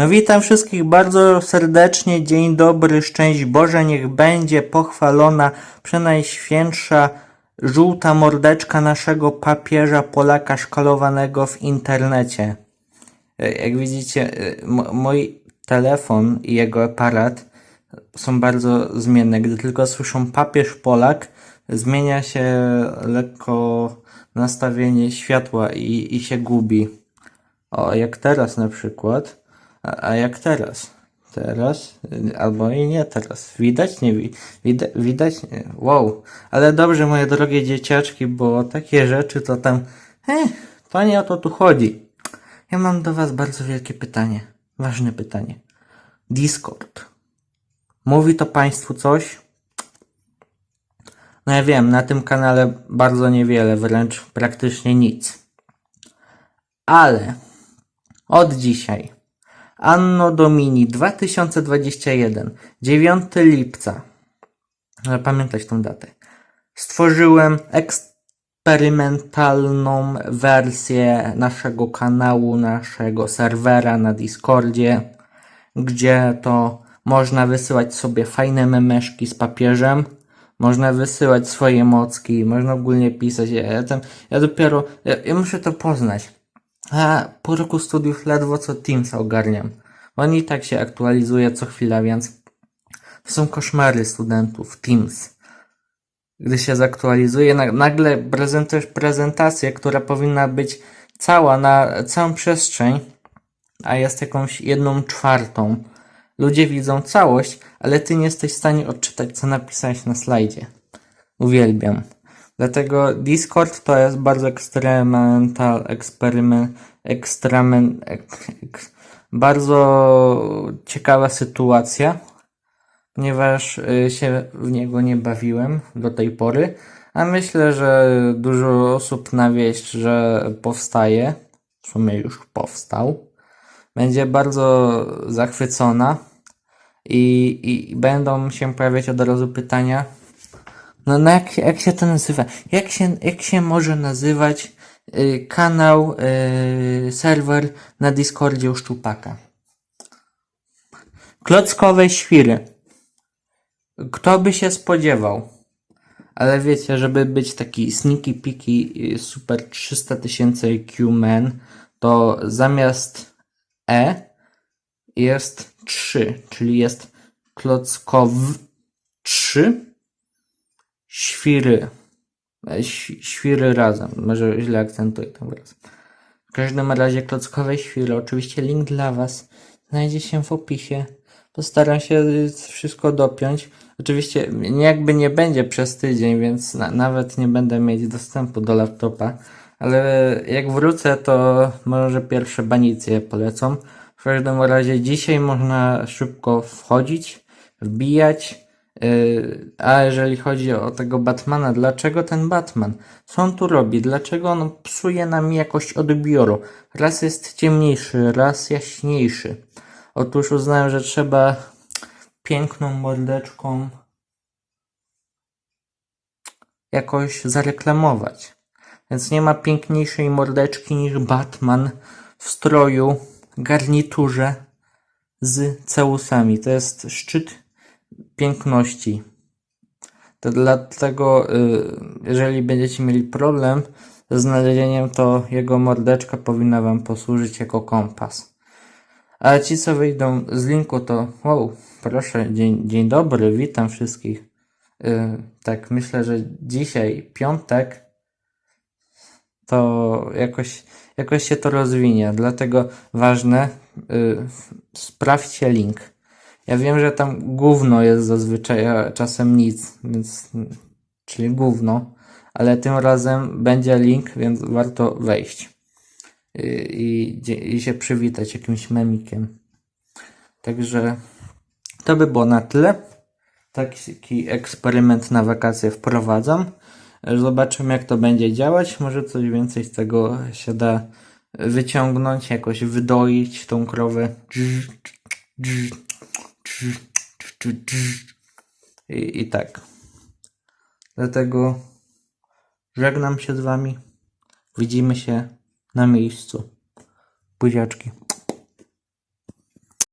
No witam wszystkich bardzo serdecznie, dzień dobry, szczęść Boże, niech będzie pochwalona przenajświętsza żółta mordeczka naszego papieża Polaka szkalowanego w internecie. E, Jak widzicie, e, mój telefon i jego aparat są bardzo zmienne. Gdy tylko słyszą papież Polak, zmienia się lekko nastawienie światła i, i się gubi. O, jak teraz na przykład. A, a jak teraz? Teraz? Y, Albo i nie teraz. Widać? Nie wi- wida- widać? Nie. Wow. Ale dobrze, moje drogie dzieciaczki, bo takie rzeczy to tam... Eh, to nie o to tu chodzi. Ja mam do was bardzo wielkie pytanie. Ważne pytanie. Discord. Mówi to państwu coś? No ja wiem, na tym kanale bardzo niewiele, wręcz praktycznie nic. Ale od dzisiaj, Anno Domini 2021, 9 lipca, pamiętać tą datę, stworzyłem eksperymentalną wersję naszego kanału, naszego serwera na Discordzie, gdzie to można wysyłać sobie fajne memeszki z papieżem, można wysyłać swoje mocki, można ogólnie pisać. Ja, ja, tam, ja dopiero, ja, ja muszę to poznać. A po roku studiów ledwo co Teamsa ogarniam. On i tak się aktualizuje co chwila, więc to są koszmary studentów Teams. Gdy się zaktualizuje, na- nagle prezentujesz prezentację, która powinna być cała na całą przestrzeń, a jest jakąś jedną czwartą. Ludzie widzą całość, ale ty nie jesteś w stanie odczytać, co napisałeś na slajdzie. Uwielbiam. Dlatego Discord to jest bardzo ekstremental, eksperyment, ekstremen, ek, ek, bardzo ciekawa sytuacja, ponieważ y, się w niego nie bawiłem do tej pory, a myślę, że dużo osób na wieść, że powstaje, w sumie już powstał, będzie bardzo zachwycona i, i będą się pojawiać od razu pytania, no, no jak, jak się to nazywa? Jak się, jak się może nazywać y, kanał, y, serwer na Discordzie u Szczupaka? Klockowe świry. Kto by się spodziewał? Ale wiecie, żeby być taki sneaky peaky y, super 300 tysięcy IQ man, to zamiast E jest 3, czyli jest klockow 3 świry. Świry razem. Może źle akcentuję ten wyraz. W każdym razie klockowe świry. Oczywiście link dla Was znajdzie się w opisie. Postaram się wszystko dopiąć. Oczywiście jakby nie będzie przez tydzień, więc na, nawet nie będę mieć dostępu do laptopa. Ale jak wrócę, to może pierwsze banicje polecą. W każdym razie dzisiaj można szybko wchodzić, wbijać. Yy, a jeżeli chodzi o tego Batmana, dlaczego ten Batman? Co on tu robi? Dlaczego on psuje nam jakość odbioru? Raz jest ciemniejszy, raz jaśniejszy. Otóż uznałem, że trzeba piękną mordeczką jakoś zareklamować. Więc nie ma piękniejszej mordeczki niż Batman w stroju, garniturze z całusami. To jest szczyt piękności. To dlatego, y, jeżeli będziecie mieli problem ze znalezieniem, to jego mordeczka powinna wam posłużyć jako kompas. A ci, co wyjdą z linku, to wow, proszę, dzień, dzień dobry, witam wszystkich. Y, tak, myślę, że dzisiaj, piątek, to jakoś, jakoś się to rozwinie. Dlatego ważne, y, sprawdźcie link. Ja wiem, że tam gówno jest zazwyczaj, a czasem nic, więc, czyli gówno, ale tym razem będzie link, więc warto wejść i, i, i się przywitać jakimś memikiem. Także to by było na tyle. Taki eksperyment na wakacje wprowadzam. Zobaczymy, jak to będzie działać. Może coś więcej z tego się da wyciągnąć, jakoś wydoić tą krowę. I, I tak. Dlatego żegnam się z wami. Widzimy się na miejscu. Buziaczki.